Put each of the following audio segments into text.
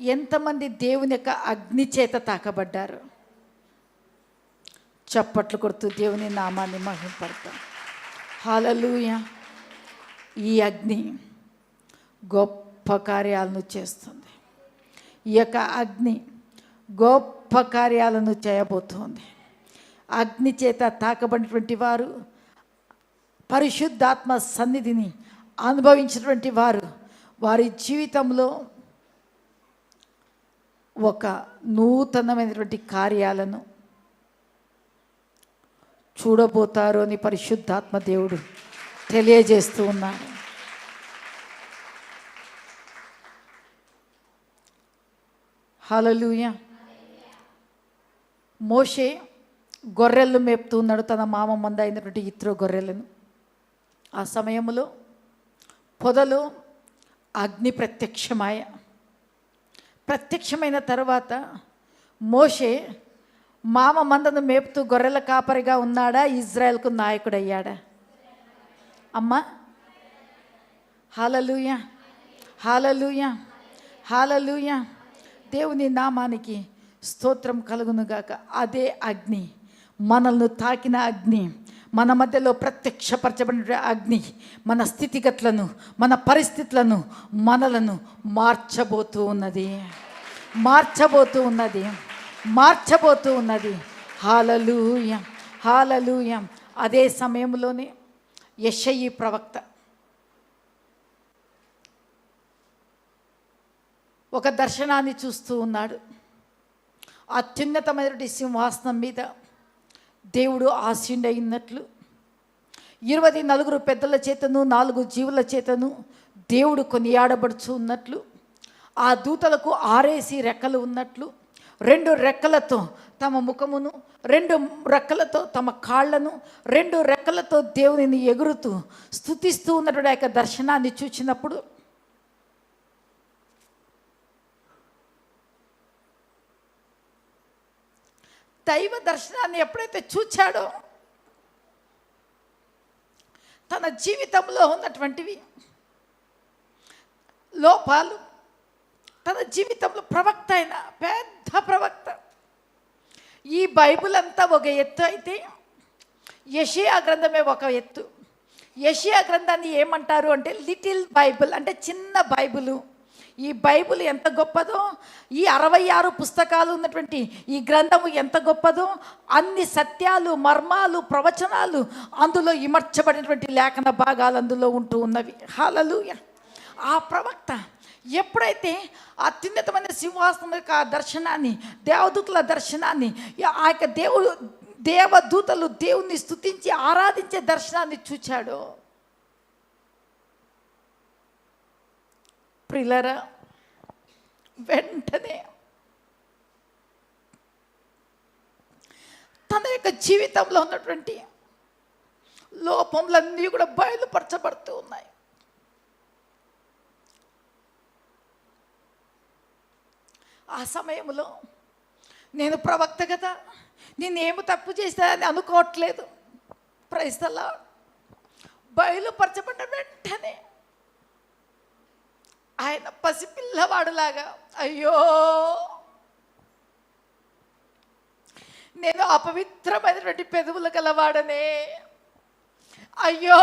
ఎంతమంది దేవుని యొక్క అగ్ని చేత తాకబడ్డారు? చప్పట్లు కొడుతూ దేవుని నామాన్ని మహింపడతాం. హాలలుయ ఈ అగ్ని గొప్ప కార్యాలను చేస్తుంది. ఈ యొక్క అగ్ని గొప్ప కార్యాలను చేయబోతోంది. అగ్ని చేత తాకబడినటువంటి వారు పరిశుద్ధాత్మ సన్నిధిని అనుభవించినటువంటి వారు వారి జీవితంలో ఒక నూతనమైనటువంటి కార్యాలను చూడబోతారు అని పరిశుద్ధాత్మ దేవుడు తెలియజేస్తూ ఉన్నాడు. హలలుయ మోషే గొర్రెలను మేపుతూ ఉన్నాడు తన మామ మంద అయినటువంటి ఇత్రో గొర్రెలను. ఆ సమయంలో పొదలో అగ్ని ప్రత్యక్షమాయ. ప్రత్యక్షమైన తర్వాత మోషే మామ మందను మేపుతూ గొర్రెల కాపరిగా ఉన్నాడా? ఇజ్రాయెల్కు నాయకుడయ్యాడా? అమ్మా. హాలలుయ. హాలలుయ. హాలలుయ. దేవుని నామానికి స్తోత్రం కలుగునుగాక. అదే అగ్ని. మనల్ని తాకిన అగ్ని. మన మధ్యలో ప్రత్యక్షపరచబడిన అగ్ని మన స్థితిగతులను మన పరిస్థితులను మనలను మార్చబోతూ ఉన్నది. మార్చబోతూ ఉన్నది. మార్చబోతూ ఉన్నది. Hallelujah hallelujah. అదే సమయంలోనే యషయి ప్రవక్త. ఒక దర్శనాన్ని చూస్తూ ఉన్నాడు. అత్యున్నతమైన సింహాసనం మీద దేవుడు ఆశీండయినట్లు ఇరవై నలుగురు పెద్దల చేతను నాలుగు జీవుల చేతను దేవుడు కొనియాడబడుచు ఉన్నట్లు. ఆ దూతలకు ఆరేసి రెక్కలు ఉన్నట్లు. రెండు రెక్కలతో తమ ముఖమును రెండు రెక్కలతో తమ కాళ్ళను రెండు రెక్కలతో దేవునిని ఎగురుతూ స్థుతిస్తూ ఉన్నటువంటి ఆ యొక్క దర్శనాన్ని చూచినప్పుడు దైవ దర్శనాన్ని ఎప్పుడైతే చూచాడో తన జీవితంలో ఉన్నటువంటివి లోపాలు తన జీవితంలో ప్రవక్త అయిన పెద్ద ప్రవక్త. ఈ బైబుల్ అంతా ఒక ఎత్తు అయితే యషియా గ్రంథమే ఒక ఎత్తు. యషియా గ్రంథాన్ని ఏమంటారు అంటే లిటిల్ బైబుల్ అంటే చిన్న బైబిలు. ఈ బైబిల్ ఎంత గొప్పదో ఈ అరవై ఆరు పుస్తకాలు ఉన్నటువంటి ఈ గ్రంథము ఎంత గొప్పదో అన్ని సత్యాలు మర్మాలు ప్రవచనాలు అందులో ఇమర్చబడినటువంటి లేఖన భాగాలు అందులో ఉంటూ ఉన్నవి. హాలలుయ ఆ ప్రవక్త ఎప్పుడైతే అత్యున్నతమైన సింహాసనం యొక్క దర్శనాన్ని దేవదూతుల దర్శనాన్ని ఆ యొక్క దేవుడు దేవదూతలు దేవుణ్ణి స్థుతించి ఆరాధించే దర్శనాన్ని చూచాడో ప్రిలరా వెంటనే తన యొక్క జీవితంలో ఉన్నటువంటి లోపములన్నీ కూడా బయలుపరచబడుతూ ఉన్నాయి. ఆ సమయంలో నేను ప్రవక్త కదా నేనేమి తప్పు చేశానని అనుకోవట్లేదు. ప్రైస్తలా బయలుపరచబడిన వెంటనే ఆయన పసిపిల్లవాడులాగా అయ్యో! నేను అపవిత్రమైనటువంటి పెదవులు గలవాడనే. అయ్యో!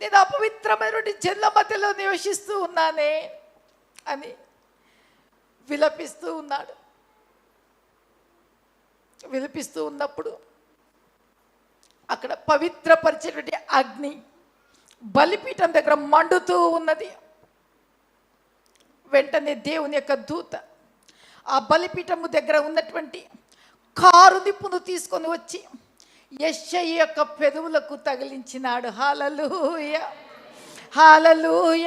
నేను అపవిత్రమైనటువంటి జన్ల మధ్యలో నివసిస్తూ ఉన్నానే అని విలపిస్తూ ఉన్నాడు. విలపిస్తూ ఉన్నప్పుడు అక్కడ పవిత్రపరిచేటువంటి అగ్ని బలిపీఠం దగ్గర మండుతూ ఉన్నది. వెంటనే దేవుని యొక్క దూత ఆ బలిపీఠము దగ్గర ఉన్నటువంటి కారు నిప్పును తీసుకొని వచ్చి యశ్య యొక్క పెదవులకు తగిలించినాడు. హాలలుయ హాలలుయ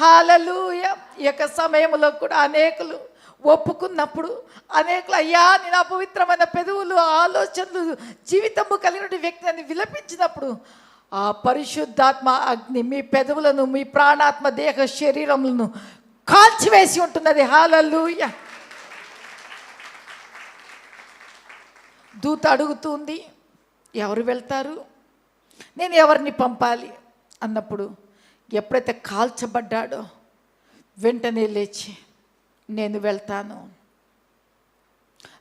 హాలలుయ ఈ యొక్క సమయంలో కూడా అనేకులు ఒప్పుకున్నప్పుడు అనేకులు అయ్యా నేను అపవిత్రమైన పెదవులు ఆలోచనలు జీవితము కలిగిన వ్యక్తి అని విలపించినప్పుడు ఆ పరిశుద్ధాత్మ అగ్ని మీ పెదవులను మీ ప్రాణాత్మ దేహ శరీరములను కాల్చివేసి ఉంటున్నది. హాలూయ దూత అడుగుతుంది ఎవరు వెళ్తారు? నేను ఎవరిని పంపాలి? అన్నప్పుడు ఎప్పుడైతే కాల్చబడ్డాడో వెంటనే లేచి నేను వెళ్తాను.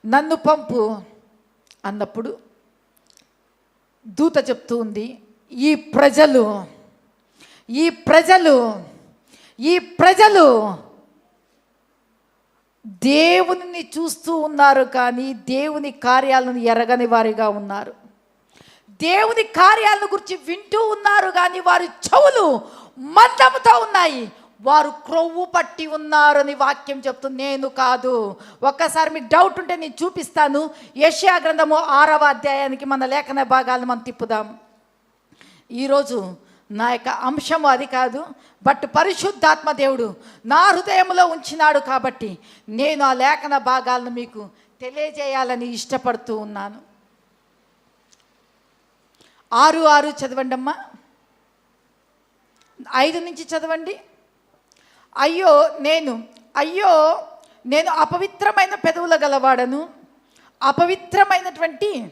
నన్ను పంపు. అన్నప్పుడు దూత చెప్తూ ఉంది ఈ ప్రజలు ఈ ప్రజలు ఈ ప్రజలు దేవుని చూస్తూ ఉన్నారు కానీ దేవుని కార్యాలను ఎరగని వారిగా ఉన్నారు. దేవుని కార్యాలను గురించి వింటూ ఉన్నారు కానీ వారి చెవులు మందముతో ఉన్నాయి. వారు క్రొవ్వు పట్టి ఉన్నారని వాక్యం చెప్తుంది నేను కాదు. ఒక్కసారి మీకు డౌట్ ఉంటే నేను చూపిస్తాను. యష్యా గ్రంథము ఆరవ అధ్యాయానికి మన లేఖన భాగాలను మనం తిప్పుదాం. ఈరోజు నా యొక్క అంశము అది కాదు బట్ పరిశుద్ధాత్మ దేవుడు నా హృదయంలో ఉంచినాడు కాబట్టి నేను ఆ లేఖన భాగాలను మీకు తెలియజేయాలని ఇష్టపడుతూ ఉన్నాను. ఆరు ఆరు చదవండి అమ్మా ఐదు నుంచి చదవండి. అయ్యో నేను అయ్యో నేను అపవిత్రమైన పెదవుల గలవాడను. అపవిత్రమైనటువంటి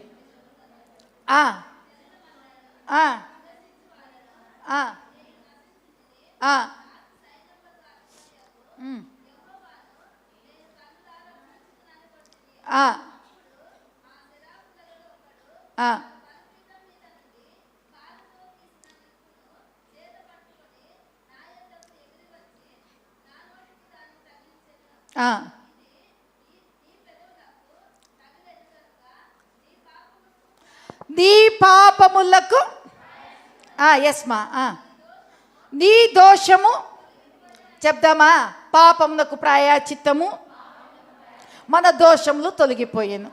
ఆ, నీ పాపములకు ఎస్ మా నీ దోషము చెప్దామా? పాపమునకు ప్రాయాచిత్తము మన దోషములు తొలగిపోయాను.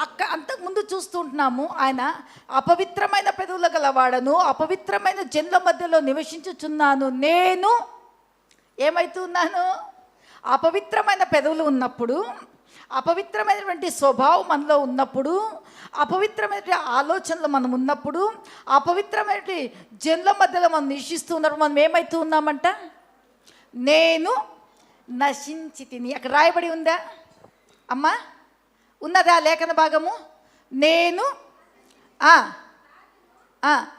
అక్క అంతకుముందు చూస్తుంటున్నాము ఆయన అపవిత్రమైన పెదవుల గలవాడను అపవిత్రమైన జన్ల మధ్యలో నివసించుచున్నాను నేను ఏమైతున్నాను అపవిత్రమైన పెదవులు ఉన్నప్పుడు అపవిత్రమైనటువంటి స్వభావం మనలో ఉన్నప్పుడు అపవిత్రమైన ఆలోచనలు మనం ఉన్నప్పుడు అపవిత్రమైన జన్ల మధ్యలో మనం నిశిస్తూ ఉన్నప్పుడు మనం ఏమవుతూ ఉన్నామంట? నేను నశించి తిని. అక్కడ రాయబడి ఉందా? అమ్మా ఉన్నదా లేఖన భాగము? నేను అనుకుంటుంది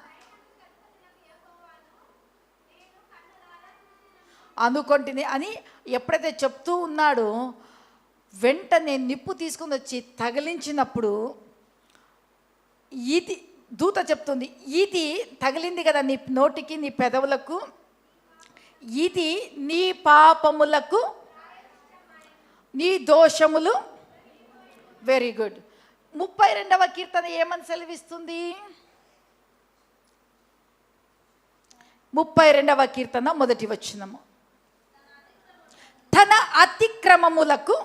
అనుకొంటిని అని ఎప్పుడైతే చెప్తూ ఉన్నాడో వెంటనే నిప్పు తీసుకుని వచ్చి తగిలించినప్పుడు ఈతి దూత చెప్తుంది ఈతి తగిలింది కదా నీ నోటికి నీ పెదవులకు? ఇది నీ పాపములకు నీ దోషములు? వెరీ గుడ్ ముప్పై రెండవ కీర్తన ఏమని సెలవిస్తుంది? ముప్పై రెండవ కీర్తన మొదటి వచ్చినము తన అతిక్రమములకు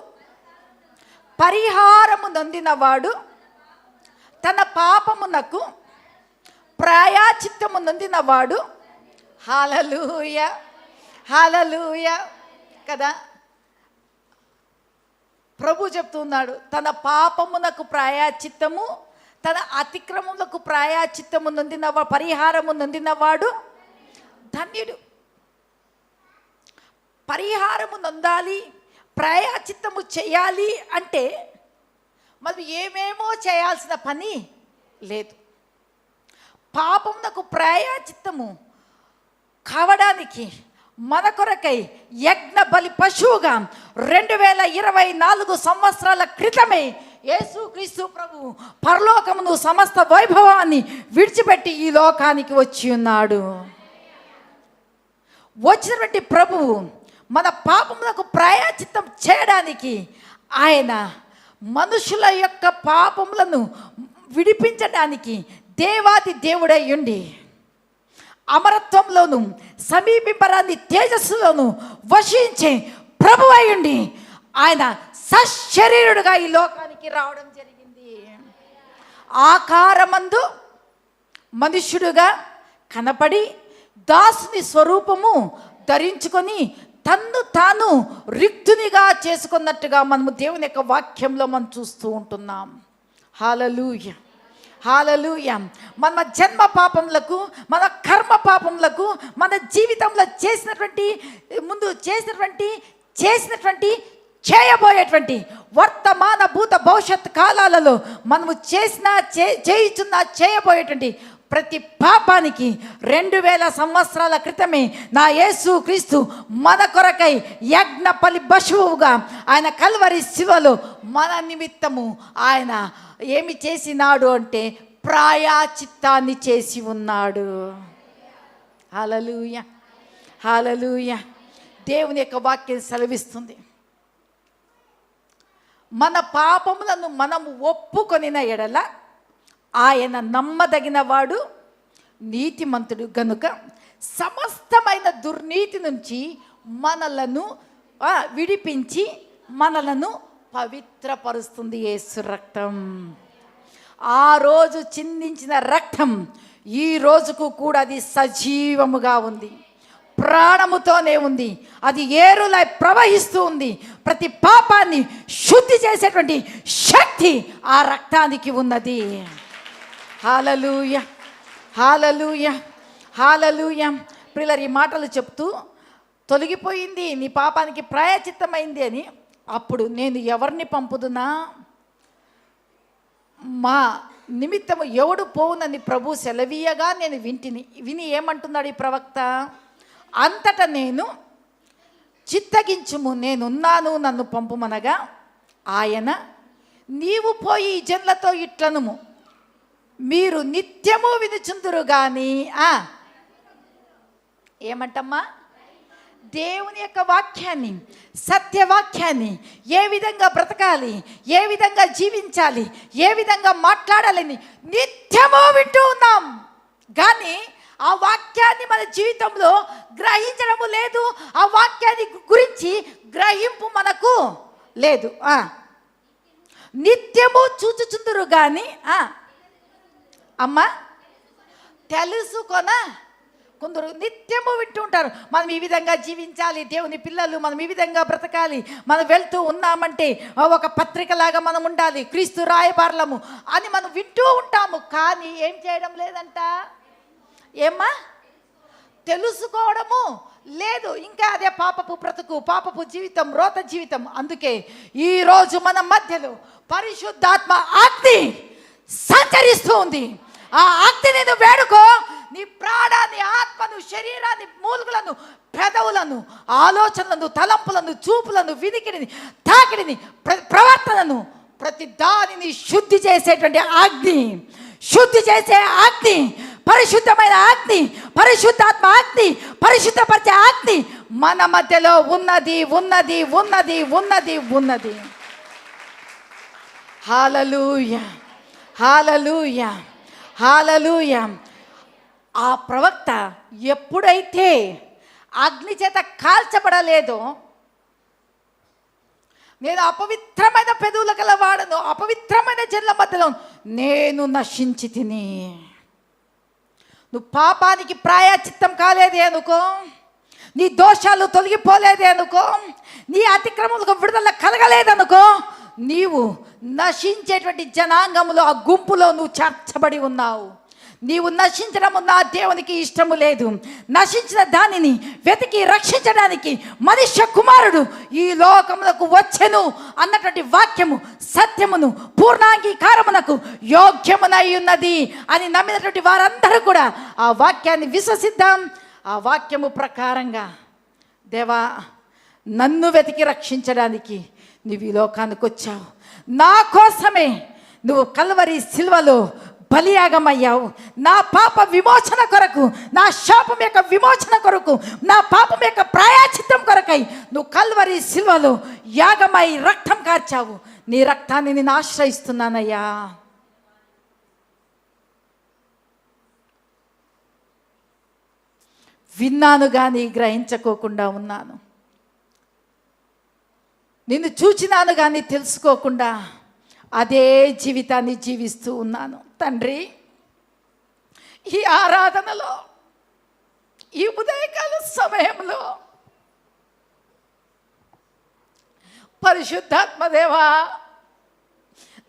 పరిహారము నొందినవాడు తన పాపమునకు ప్రాయాచిత్తము నొందినవాడు హాలలూయ హాలలూయ కదా? ప్రభు చెప్తున్నాడు తన పాపమునకు ప్రాయాచిత్తము తన అతిక్రమములకు ప్రాయాచిత్తము నొందిన పరిహారము నొందినవాడు ధన్యుడు. పరిహారము నొందాలి ప్రయాచిత్తము చేయాలి అంటే మనం ఏమేమో చేయాల్సిన పని లేదు. పాపమునకు ప్రయాచిత్తము కావడానికి మన కొరకై యజ్ఞ బలి పశువుగా రెండు వేల ఇరవై నాలుగు సంవత్సరాల క్రితమే యేసుక్రీస్తు ప్రభు పరలోకమును సమస్త వైభవాన్ని విడిచిపెట్టి ఈ లోకానికి వచ్చి ఉన్నాడు. వచ్చినటువంటి ప్రభువు మన పాపములకు ప్రయాచితం చేయడానికి ఆయన మనుషుల యొక్క పాపములను విడిపించడానికి దేవాది దేవుడై ఉండి అమరత్వంలోను సమీపింపరాన్ని తేజస్సులోను వశించే ప్రభు అయ్యుండి ఆయన సశరీరుడుగా ఈ లోకానికి రావడం జరిగింది. ఆకారమందు మనుష్యుడుగా కనపడి దాసుని స్వరూపము ధరించుకొని తన్ను తాను రిక్తునిగా చేసుకున్నట్టుగా మనము దేవుని యొక్క వాక్యంలో మనం చూస్తూ ఉంటున్నాం. హాలలూయ హాలలూయ మన జన్మ పాపములకు మన కర్మ పాపములకు మన జీవితంలో చేసినటువంటి ముందు చేసినటువంటి చేసినటువంటి చేయబోయేటువంటి వర్తమాన భూత భవిష్యత్ కాలాలలో మనము చేసిన చే చేయుచున్న చేయబోయేటువంటి ప్రతి పాపానికి రెండు వేల సంవత్సరాల క్రితమే నా యేసు క్రీస్తు మన కొరకై యజ్ఞ పలి పశువుగా ఆయన కల్వరి శివలో మన నిమిత్తము ఆయన ఏమి చేసినాడు అంటే ప్రాయాచిత్తాన్ని చేసి ఉన్నాడు. హలలుయ హలలుయ దేవుని యొక్క వాక్యం సెలవిస్తుంది. మన పాపములను మనము ఒప్పుకొనిన ఎడల ఆయన నమ్మదగిన వాడు నీతిమంతుడు గనుక సమస్తమైన దుర్నీతి నుంచి మనలను విడిపించి మనలను పవిత్రపరుస్తుంది యేసు రక్తం. ఆ రోజు చిందించిన రక్తం ఈ రోజుకు కూడా అది సజీవముగా ఉంది. ప్రాణముతోనే ఉంది. అది ఏరులై ప్రవహిస్తూ ఉంది. ప్రతి పాపాన్ని శుద్ధి చేసేటువంటి శక్తి ఆ రక్తానికి ఉన్నది. Hallelujah hallelujah hallelujah. ప్రిల్లర్ ఈ మాటలు చెప్తూ తొలగిపోయింది నీ పాపానికి ప్రాయచిత్తమైంది అని. అప్పుడు నేను ఎవరిని పంపుదునా? మా నిమిత్తము ఎవడు పోవునని ప్రభు సెలవీయగా నేను వింటిని. విని ఏమంటున్నాడు ఈ ప్రవక్త? అంతటా నేను చిత్తగించుము నేనున్నాను నన్ను పంపుమనగా. ఆయన నీవు పోయి ఈ జన్లతో ఇట్లనుము మీరు నిత్యము వినుచుందురు కానీ ఆ, ఏమంటమ్మా? దేవుని యొక్క వాక్యాన్ని సత్యవాక్యాన్ని ఏ విధంగా బ్రతకాలి ఏ విధంగా జీవించాలి ఏ విధంగా మాట్లాడాలని నిత్యము వింటూ ఉన్నాం. కానీ ఆ వాక్యాన్ని మన జీవితంలో గ్రహించడము లేదు ఆ వాక్యాన్ని గురించి గ్రహింపు మనకు లేదు. నిత్యము చూచుచుందురు కానీ అమ్మ తెలుసుకొన? కొందరు నిత్యము వింటూ ఉంటారు. మనం ఈ విధంగా జీవించాలి దేవుని పిల్లలు మనం ఈ విధంగా బ్రతకాలి మనం వెళ్తూ ఉన్నామంటే ఒక పత్రికలాగా మనం ఉండాలి క్రీస్తు రాయబార్లము అని మనం వింటూ ఉంటాము. కానీ ఏం చేయడం లేదంట? ఏమ్మా? తెలుసుకోవడము లేదు. ఇంకా అదే పాపపు బ్రతుకు పాపపు జీవితం రోత జీవితం. అందుకే ఈరోజు మన మధ్యలో పరిశుద్ధాత్మ అగ్ని సంచరిస్తూ ఉంది. ఆ ఆక్తిని నువ్వు వేడుకో. నీ ప్రాణాన్ని ఆత్మను శరీరాన్ని మూలుగులను పెదవులను ఆలోచనలను తలంపులను చూపులను వినికిడిని తాకిడిని ప్ర- ప్రవర్తనను ప్రతి దానిని శుద్ధి చేసేటువంటి అగ్ని శుద్ధి చేసే అగ్ని పరిశుద్ధమైన అగ్ని పరిశుద్ధాత్మ అగ్ని పరిశుద్ధపరిచే అగ్ని మన మధ్యలో ఉన్నది ఉన్నది ఉన్నది ఉన్నది ఉన్నది. హాలలుయ. హాలలుయ. హాలలుయ. ఆ ప్రవక్త ఎప్పుడైతే అగ్ని చేత కాల్చబడలేదో నేను అపవిత్రమైన పెదవుల గల వాడను అపవిత్రమైన జన్ల మధ్యలో నేను నశించి తిని. నువ్వు పాపానికి ప్రాయచిత్తం కాలేదే అనుకో నీ దోషాలు తొలగిపోలేదే అనుకో నీ అతిక్రమలకు విడుదల కలగలేదనుకో నీవు నశించేటువంటి జనాంగములో ఆ గుంపులో నువ్వు చేర్చబడి ఉన్నావు. నీవు నశించడము నా దేవునికి ఇష్టము లేదు. నశించిన దానిని వెతికి రక్షించడానికి మనుష్య కుమారుడు ఈ లోకములకు వచ్చెను అన్నటువంటి వాక్యము సత్యమును పూర్ణాంగీకారమునకు యోగ్యమునై ఉన్నది అని నమ్మినటువంటి వారందరూ కూడా ఆ వాక్యాన్ని విశ్వసిద్దాం. ఆ వాక్యము ప్రకారంగా దేవా నన్ను వెతికి రక్షించడానికి నువ్వు ఈ లోకానికి వచ్చావు. నా కోసమే నువ్వు కల్వరి సిల్వలో బలియాగమయ్యావు. నా పాప విమోచన కొరకు నా శాపం యొక్క విమోచన కొరకు నా పాపం యొక్క ప్రాయాచిత్తం కొరకై నువ్వు కల్వరి సిల్వలో యాగమై రక్తం కార్చావు. నీ రక్తాన్ని నేను ఆశ్రయిస్తున్నానయ్యా. విన్నాను కానీ గ్రహించకోకుండా ఉన్నాను. నిన్ను చూచినాను కానీ తెలుసుకోకుండా అదే జీవితాన్ని జీవిస్తూ ఉన్నాను. తండ్రి ఈ ఆరాధనలో ఈ ఉదయకాల సమయంలో పరిశుద్ధాత్మదేవా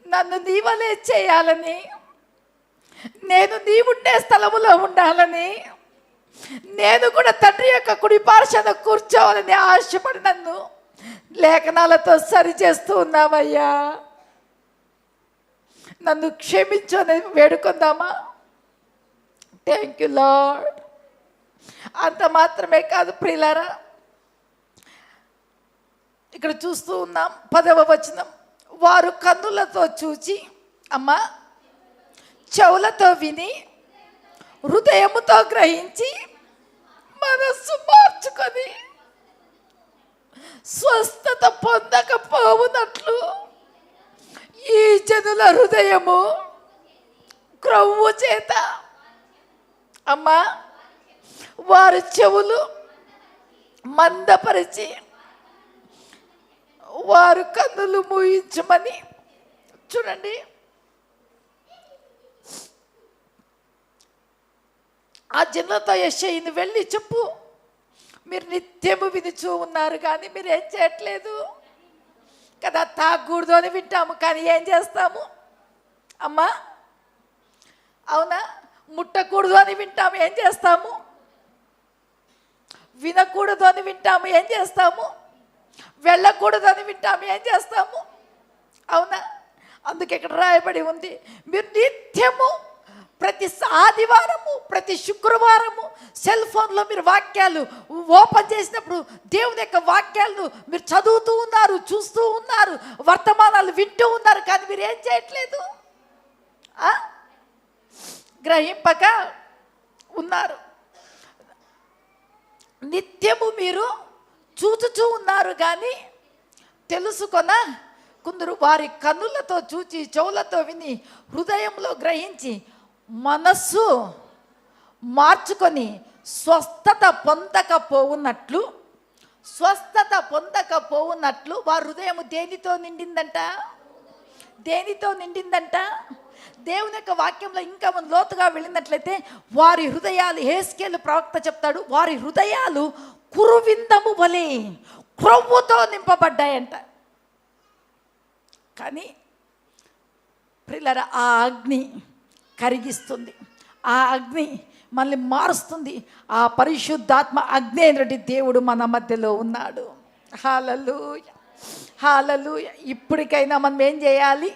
నన్ను నీవలే చేయాలని నేను నీవుండే స్థలములో ఉండాలని నేను కూడా తండ్రి యొక్క కుడి పార్శ్వన కూర్చోవాలని ఆశపడి నన్ను లేఖనాలతో సరి చేస్తూ నన్ను క్షమించు అని వేడుకుందామా? థ్యాంక్ యూ లాడ్ అంత మాత్రమే కాదు ప్రియులారా. ఇక్కడ చూస్తూ ఉన్నాం పదవ వచనం. వారు కన్నులతో చూచి అమ్మ చెవులతో విని హృదయముతో గ్రహించి మనస్సు మార్చుకొని స్వస్థత పొందకపోవునట్లు. ఈ జనుల హృదయము క్రొవ్వు చేత. అమ్మా వారి చెవులు మందపరిచి వారు కన్నులు మూయించమని చూడండి. ఆ జనులతో యశ్యని వెళ్ళి చెప్పు. మీరు నిత్యము వినుచూ ఉన్నారు కానీ మీరు ఏం చేయట్లేదు. కదా తాగకూడదు అని వింటాము కానీ ఏం చేస్తాము? అమ్మా అవునా? ముట్టకూడదు అని వింటాము ఏం చేస్తాము? వినకూడదు అని వింటాము ఏం చేస్తాము? వెళ్ళకూడదు అని వింటాము ఏం చేస్తాము? అవునా? అందుకే ఇక్కడ రాయబడి ఉంది మీరు నిత్యము ప్రతి ఆదివారము ప్రతి శుక్రవారము సెల్ ఫోన్లో మీరు వాక్యాలు ఓపెన్ చేసినప్పుడు దేవుని యొక్క వాక్యాలను మీరు చదువుతూ ఉన్నారు చూస్తూ ఉన్నారు వర్తమానాలు వింటూ ఉన్నారు కానీ మీరు ఏం చేయట్లేదు? గ్రహింపక ఉన్నారు. నిత్యము మీరు చూచుచూ ఉన్నారు కానీ తెలుసుకొన కొందరు వారి కన్నులతో చూచి చెవులతో విని హృదయంలో గ్రహించి మనస్సు మార్చుకొని స్వస్థత పొందకపోవున్నట్లు స్వస్థత పొందకపోవున్నట్లు వారి హృదయం దేనితో నిండిందంట? దేనితో నిండిందంట? దేవుని యొక్క వాక్యంలో ఇంకా మనం లోతుగా వెళ్ళినట్లయితే వారి హృదయాలు హేస్కేలు ప్రవక్త చెప్తాడు వారి హృదయాలు కురువిందము వలె క్రొవ్వుతో నింపబడ్డాయంట. కానీ ప్రిల్లర ఆ అగ్ని కరిగిస్తుంది. ఆ అగ్ని మనల్ని మారుస్తుంది. ఆ పరిశుద్ధాత్మ అగ్ని అయినటువంటి దేవుడు మన మధ్యలో ఉన్నాడు. హాలలుయ. హాలలుయ. ఇప్పటికైనా మనం ఏం చేయాలి?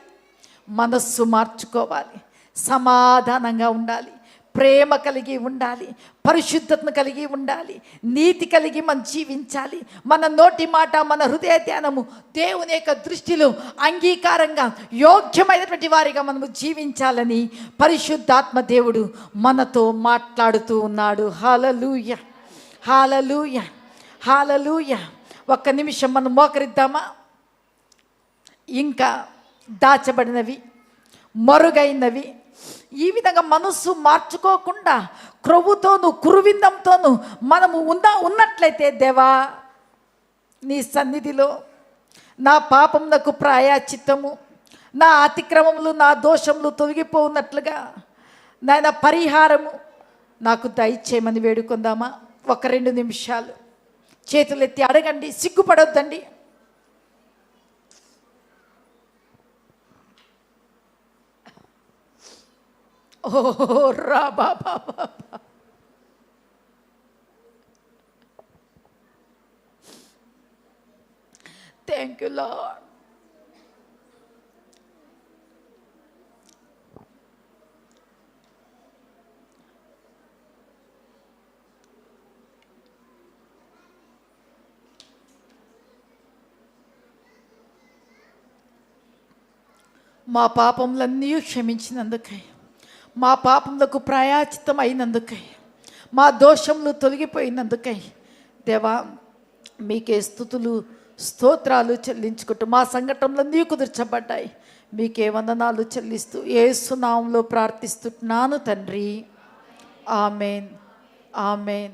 మనస్సు మార్చుకోవాలి. సమాధానంగా ఉండాలి. ప్రేమ కలిగి ఉండాలి పరిశుద్ధతను కలిగి ఉండాలి నీతి కలిగి మనం జీవించాలి. మన నోటి మాట మన హృదయ ధ్యానము దేవుని యొక్క దృష్టిలో అంగీకారంగా యోగ్యమైనటువంటి వారిగా మనము జీవించాలని పరిశుద్ధాత్మ దేవుడు మనతో మాట్లాడుతూ ఉన్నాడు. హాలలూయ హాలలూయ హాలలూయ ఒక్క నిమిషం మనం మోకరిద్దామా? ఇంకా దాచబడినవి మరుగైనవి ఈ విధంగా మనస్సు మార్చుకోకుండా క్రొవ్వుతోను కురువిందంతోను మనము ఉన్న ఉన్నట్లయితే దేవా నీ సన్నిధిలో నా పాపమునకు ప్రాయాచిత్తము నా అతిక్రమములు నా దోషములు తొలగిపోఉన్నట్లుగా నాయన పరిహారము నాకు దయచేయమని వేడుకుందామా? ఒక రెండు నిమిషాలు. చేతులెత్తి అడగండి సిగ్గుపడొద్దండి. ఓ రా బాబా బాబా థ్యాంక్ యూ లాడ్ మా పాపములన్నీ క్షమించినందుకై మా పాపములకు ప్రాయాచితం అయినందుకై మా దోషములు తొలగిపోయినందుకై దేవా మీకే స్థుతులు స్తోత్రాలు చెల్లించుకుంటూ మా సంఘటనలన్నీ కుదుర్చబడ్డాయి. మీకే వందనాలు చెల్లిస్తూ ఏసునామంలో ప్రార్థిస్తున్నాను తండ్రి. ఆమెన్. ఆమెన్.